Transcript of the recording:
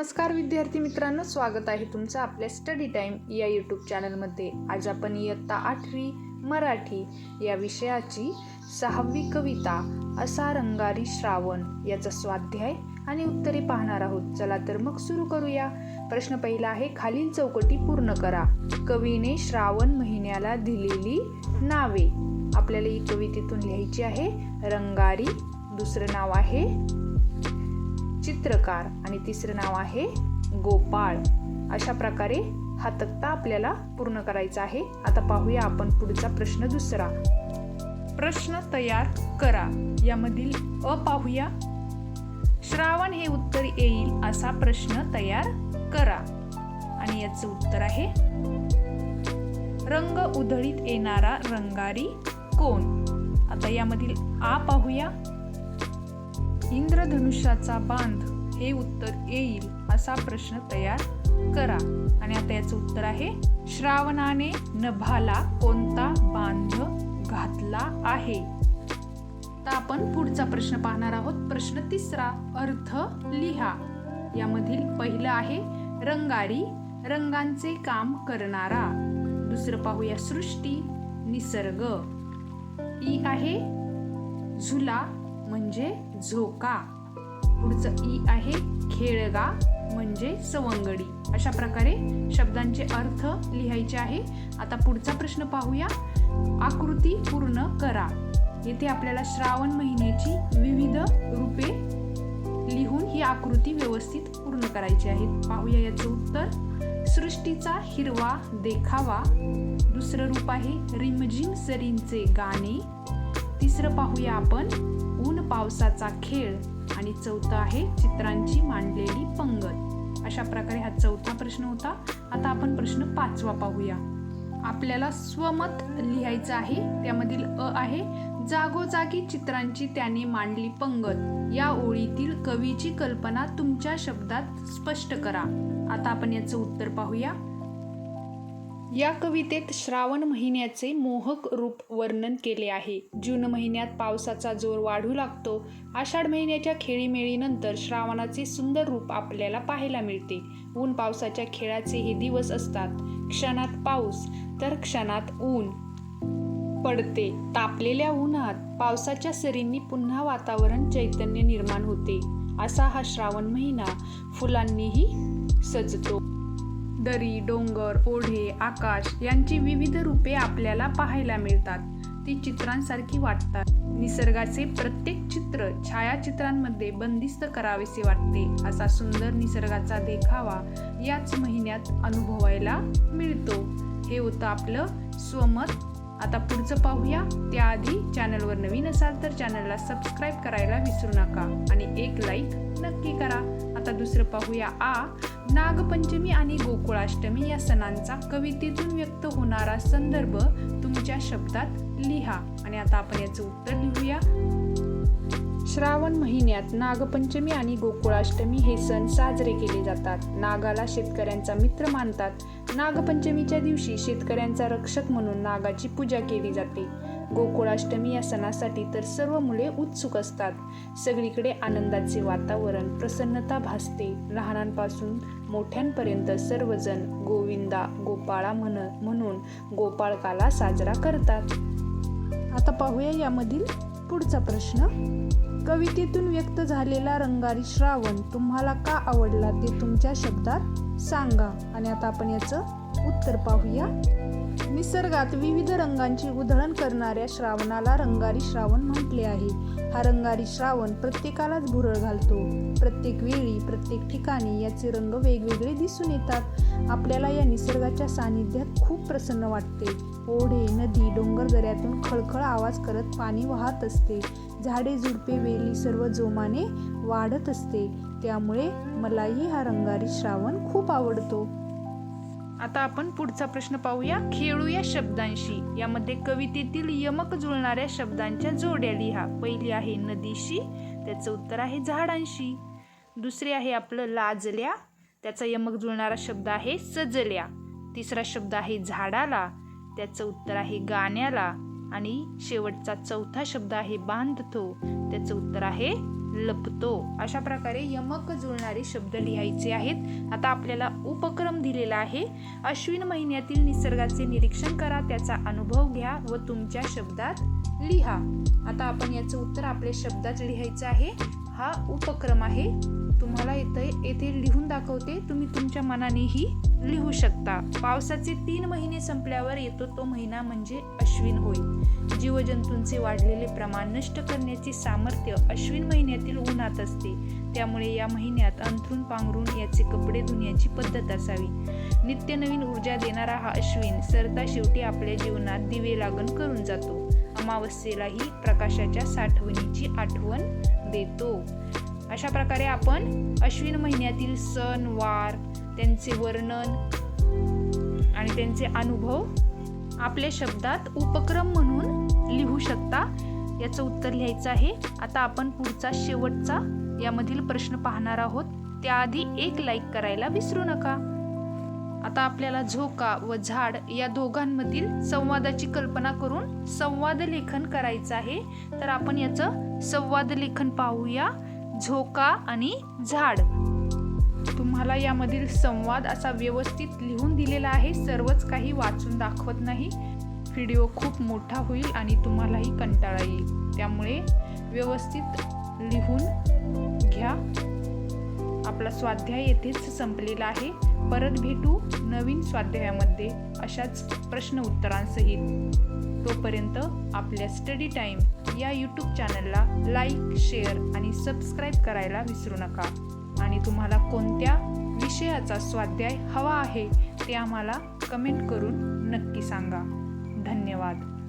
नमस्कार विद्यार्थी मित्रांनो स्वागत आहे तुमचं आपल्या स्टडी टाईम या यूट्यूब चॅनलमध्ये आज आपण इयत्ता आठवी मराठी या विषयाची सहावी कविता असा रंगारी श्रावण याचा स्वाध्याय आणि उत्तरे पाहणार आहोत. चला तर मग सुरू करूया. प्रश्न पहिला आहे खालील चौकटी पूर्ण करा. कवीने श्रावण महिन्याला दिलेली नावे. आपल्याला ही कवितेतून लिहायची आहे रंगारी. दुसरं नाव आहे चित्रकार आणि तिसरं नाव आहे गोपाळ. अशा प्रकारे हा तक्ता आपल्याला पूर्ण करायचा आहे. आता पाहूया आपण पुढचा प्रश्न दुसरा. प्रश्न तयार करा. यामधील अ पाहूया. श्रावण हे उत्तर येईल असा प्रश्न तयार करा. आणि याचं उत्तर आहे रंग उधळीत येणारा रंगारी कोण? आता यामधील आ पाहूया. इंद्रधनुष्याचा बांध हे उत्तर येईल असा प्रश्न तयार करा. आणि आता याचं उत्तर आहे श्रावणाने नभाला कोणता बांध घातला आहे? आता आपण पुढचा प्रश्न पाहणार आहोत. प्रश्न तिसरा अर्थ लिहा. यामधील पहिलं आहे रंगारी रंगांचे काम करणारा. दुसरं पाहूया सृष्टी निसर्ग. ई आहे झुला म्हणजे झोका. पुढचं ई आहे खेळगा म्हणजे सवंगडी. अशा प्रकारे शब्दांचे अर्थ लिहायचे आहे. आता पुढचा प्रश्न पाहूया. आकृती पूर्ण करा. येथे आपल्याला श्रावण महिन्याची विविध रूपे लिहून ही आकृती व्यवस्थित पूर्ण करायची आहे. पाहूया याचं उत्तर. सृष्टीचा हिरवा देखावा. दुसरं रूप आहे रिमझिम सरींचे गाणे. तिसरं पाहूया आपण. पावसाचा खेळ आणि चौथं आहे चित्रांची मांडलेली पंगत. अशा प्रकारे हा चौथा प्रश्न होता. आता आपण प्रश्न पाचवा पाहूया. आपल्याला स्वमत लिहायचं आहे. त्यामधील अ आहे जागोजागी चित्रांची त्याने मांडली पंगत. या ओळीतील कवीची कल्पना तुमच्या शब्दात स्पष्ट करा. आता आपण याचं उत्तर पाहूया. या कवितेत श्रावण महिन्याचे मोहक रूप वर्णन केले आहे. जून महिन्यात पावसाचा जोर वाढू लागतो. आषाढ महिन्याच्या खेळीमेळीनंतर श्रावणाचे सुंदर रूप आपल्याला पाहायला मिळते. ऊन पावसाच्या खेळाचे हे दिवस असतात. क्षणात पाऊस तर क्षणात ऊन पडते. तापलेल्या उन्हात पावसाच्या सरींनी पुन्हा वातावरण चैतन्य निर्माण होते. असा हा श्रावण महिना फुलांनीही सजतो. दरी डोंगर ओढे आकाश यांची विविध रूपे आपल्याला पाहायला मिळतात. ती चित्रांसारखी वाटतात. निसर्गाचे प्रत्येक चित्र छायाचित्रांमध्ये बंदिस्त करावेसे वाटते. असा सुंदर निसर्गाचा देखावा याच महिन्यात अनुभवायला मिळतो. हे होतं आपलं स्वमत. आता पुढचं पाहूया. त्याआधी चॅनलवर नवीन असाल तर चॅनलला सबस्क्राईब करायला विसरू नका आणि एक लाईक नक्की करा. आता दुसरं पाहूया आ. नागपंचमी आणि गोकुळाष्टमी या सणांचा कवितेतून व्यक्त होणारा संदर्भ तुमच्या शब्दात लिहा. आणि आता आपण याचं उत्तर लिहूया. श्रावण महिन्यात नागपंचमी आणि गोकुळाष्टमी हे सण साजरे केले जातात. नागाला शेतकऱ्यांचा मित्र मानतात. नागपंचमीच्या दिवशी शेतकऱ्यांचा रक्षक म्हणून नागाची पूजा केली जाते. गोकुळाष्टमी या सणासाठी तर सर्व मुले उत्सुक असतात. सगळीकडे आनंदाचे वातावरण प्रसन्नता भासते. लहानांपासून मोठ्यांपर्यंत सर्वजण गोविंदा गोपाळा म्हण म्हणून गोपाळकाला साजरा करतात. आता पाहूया यामधील पुढचा प्रश्न. कवितेतून व्यक्त झालेला रंगारी श्रावण तुम्हाला का आवडला ते तुमच्या शब्दात सांगा. आणि आता आपण याचं उत्तर पाहूया. निसर्गात विविध रंगांची उधळण करणाऱ्या श्रावणाला रंगारी श्रावण म्हटले आहे. हा रंगारी श्रावण प्रत्येकालाच भुरळ घालतो. प्रत्येक वेळी प्रत्येक ठिकाणी याचे रंग वेगवेगळे दिसून येतात. आपल्याला या निसर्गाच्या सानिध्यात खूप प्रसन्न वाटते. ओढे नदी डोंगरदऱ्यातून खळखळ आवाज करत पाणी वाहत असते. झाडे झुडपे वेली सर्व जोमाने वाढत असते. त्यामुळे मलाही हा रंगारी श्रावण खूप आवडतो. आता आपण पुढचा प्रश्न पाहूया. खेळूया शब्दांशी. यामध्ये कवितेतील यमक जुळणाऱ्या शब्दांच्या जोड्या लिहा. पहिली आहे नदीशी त्याचं उत्तर आहे झाडांशी. दुसरे आहे आपलं लाजल्या त्याचा यमक जुळणारा शब्द आहे सजल्या. तिसरा शब्द आहे झाडाला त्याचं उत्तर आहे गाण्याला. आणि शेवटचा चौथा शब्द आहे बांधतो त्याचं उत्तर आहे लपतो. अशा प्रकारे यमक जुळणारे शब्द लिहायचे आहेत. आता आपल्याला उपक्रम दिलेला आहे. अश्विन महिन्यातील निसर्गाचे निरीक्षण करा त्याचा अनुभव घ्या व तुमच्या शब्दात लिहा. आता आपण याचं उत्तर आपल्या शब्दात लिहायचं आहे. हा उपक्रम आहे. तुम्हाला इथे येथे लिहून दाखवते. तुम्ही तुमच्या मनानेही लिहू शकता. पावसाचे तीन महिने संपल्यावर येतो तो महिना म्हणजे अश्विन होय. जीवजंतूंचे वाढलेले प्रमाण नष्ट करण्याचे सामर्थ्य अश्विन महिन्यातील उन्हात असते. त्यामुळे या महिन्यात अंथरून पांघरून याचे कपडे धुण्याची पद्धत असावी. नित्य नवीन ऊर्जा देणारा हा अश्विन सरता शेवटी आपल्या जीवनात दिवे लागण करून जातो. अमावस्येलाही प्रकाशाच्या साठवणीची आठवण देतो. अशा प्रकारे आपण अश्विन महिन्यातील सण वार त्यांचे वर्णन आणि त्यांचे अनुभव आपल्या शब्दात उपक्रम म्हणून लिहू शकता. याचं उत्तर लिहायचं आहे. आता आपण पुढचा शेवटचा यामधील प्रश्न पाहणार आहोत. त्याआधी एक लाईक करायला विसरू नका. आता आपल्याला झोका व झाड या दोघांमधील संवादाची कल्पना करून संवाद लेखन करायचं आहे. तर आपण याचं संवाद लेखन पाहूया. झोका आणि झाड. तुम्हाला यामधील संवाद असा व्यवस्थित लिहून दिलेला आहे. सर्वच काही वाचून दाखवत नाही. व्हिडिओ खूप मोठा होईल आणि तुम्हालाही कंटाळा येईल. त्यामुळे व्यवस्थित लिहून घ्या. आपला स्वाध्याय येथेच संपलेला आहे. परत भेटू नवीन स्वाध्यायामध्ये अशाच प्रश्न उत्तरांसहित तोपर्यंत आपल्या स्टडी टाईम या यूट्यूब चॅनलला लाईक शेअर आणि सबस्क्राईब करायला विसरू नका. आणि तुम्हाला कोणत्या विषयाचा स्वाध्याय हवा आहे ते आम्हाला कमेंट करून नक्की सांगा. धन्यवाद.